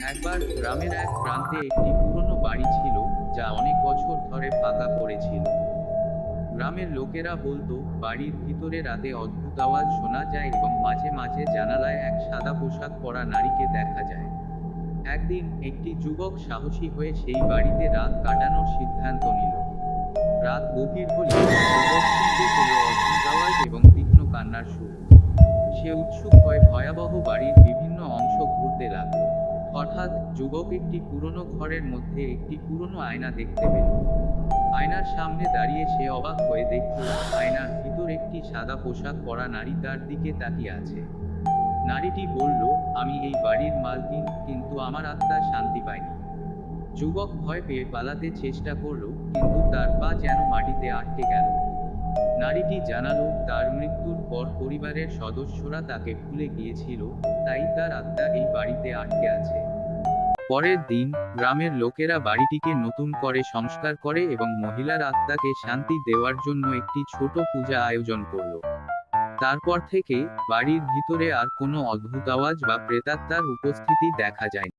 একবার গ্রামের এক প্রান্তে একটি পুরনো বাড়ি ছিল যা অনেক বছর ধরে ফাঁকা পড়েছিল। গ্রামের লোকেরা বলতো, বাড়ির ভিতরে রাতে অদ্ভুত আওয়াজ শোনা যায় এবং মাঝে মাঝে জানালায় এক সাদা পোশাক পরা নারীকে দেখা যায়। একদিন একটি যুবক সাহসী হয়ে সেই বাড়িতে রাত কাটানোর সিদ্ধান্ত নিল। রাত গভীর হলে অদ্ভুত আওয়াজ এবং তীক্ষ্ণ কান্নার সুর। সে উৎসুক হয়ে ভয়াবহ বাড়ির হঠাৎ যুবক একটি পুরনো ঘরের মধ্যে একটি পুরনো আয়না দেখতে পেল। আয়নার সামনে দাঁড়িয়ে সে অবাক হয়ে দেখল, আয়নার ভিতর একটি সাদা পোশাক পরা নারী তার দিকে তাকিয়ে আছে। নারীটি বলল, আমি এই বাড়ির মালকিন, কিন্তু আমার আত্মা শান্তি পায়নি। যুবক ভয় পেয়ে পালাতে চেষ্টা করল, কিন্তু তার পা যেন মাটিতে আটকে গেল। নারীটি জানালো, তার মৃত্যুর পর পরিবারের সদস্যরা তাকে ভুলে গিয়েছিল, তাই তার আত্মা এই বাড়িতে আটকে আছে। পরের দিন, গ্রামের লোকেরা বাড়িটিকে নতুন করে সংস্কার করে এবং মহিলার আত্মাকে শান্তি দেওয়ার জন্য একটি ছোট পূজা আয়োজন করল। তারপর থেকে বাড়ির ভিতরে আর কোনো অদ্ভুত আওয়াজ বা প্রেতাত্মার উপস্থিতি দেখা যায়